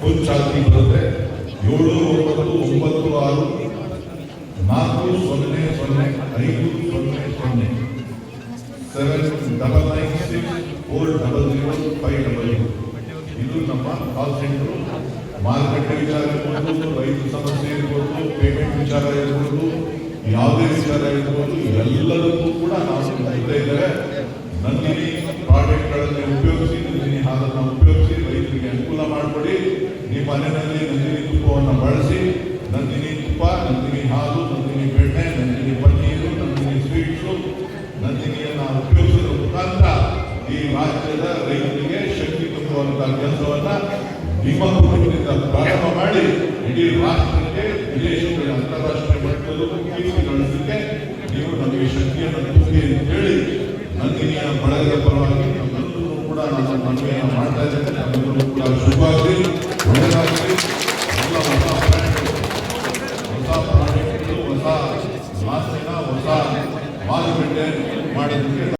Full ಚಾಲ್ತಿ ಬರುತ್ತೆ. ಏಳು, ಒಂಬತ್ತು ಒಂಬತ್ತು, ಆರು, ನಾಲ್ಕು, ಸೊನ್ನೆ ಸೊನ್ನೆ, ಐದು, ಸೊನ್ನೆ ಸೊನ್ನೆ. Seven double nine six four double zero five double zero ಇದು ನಮ್ಮ ಕಾಲ್ ಸೆಂಟರ್ ಮಾರುಕಟ್ಟೆ ವಿಚಾರ ಇರ್ಬೋದು, ರೈತ ಸಮಸ್ಯೆ ಇರ್ಬೋದು ಪೇಮೆಂಟ್ ವಿಚಾರ ಇರ್ಬೋದು, ಯಾವುದೇ ವಿಚಾರ ಇರ್ಬೋದು, ಎಲ್ಲದಕ್ಕೂ ಕೂಡ ನಾವು ಇದ್ದೇ ಇದ್ದೇವೆ ನಂದಿನಿ ಪ್ರಾಡಕ್ಟ್ಗಳನ್ನು ಉಪಯೋಗಿಸಿ ನಂದಿನಿ ಹಾಲನ್ನು ಉಪಯೋಗಿಸಿ ನಿಮ್ಮ ಮನೆಯಲ್ಲಿ ನಂದಿನಿ ತುಪ್ಪವನ್ನು ಬಳಸಿ, ನಂದಿನಿ ತುಪ್ಪ, ನಂದಿನಿ ಹಾಲು, ನಂದಿನಿ ಬೆಣ್ಣೆ, ನಂದಿನಿ ಪನ್ನೀರು ನಂದಿನಿ ಸ್ವೀಟ್ಸು ನಂದಿನಿಯನ್ನು ಉಪಯೋಗಿಸುವ ಮುಖಾಂತರ ಈ ರಾಜ್ಯದ ರೈತರಿಗೆ ಶಕ್ತಿ ತುಂಬುವಂತಹ ಕೆಲಸವನ್ನು ನಿಮ್ಮ ಕುಟುಂಬದಿಂದ ಪ್ರಾರಂಭ ಮಾಡಿ, ಇಡೀ ರಾಷ್ಟ್ರಕ್ಕೆ ವಿದೇಶಗಳ ಅಂತಾರಾಷ್ಟ್ರೀಯ ಮಟ್ಟದಲ್ಲೂ ಕೀರ್ತಿ ಗಳಿಸಲಿಕ್ಕೆ ನೀವು ನಮಗೆ ಶಕ್ತಿಯನ್ನು ತುಂಬಿ ಅಂತ ಹೇಳಿ, ನಂದಿನಿಯ ಬಳಗದ ಪರವಾಗಿ ನಮ್ಮೆಲ್ಲರೂ ಕೂಡ ನಾನು ಮನವಿಯನ್ನು ಮಾಡ್ತಾ ಇದ್ದೇನೆ ಮಾಸಿನ ಹೊಸ ಮಾರುಕಟ್ಟೆ ಮಾಡೋದಕ್ಕೆ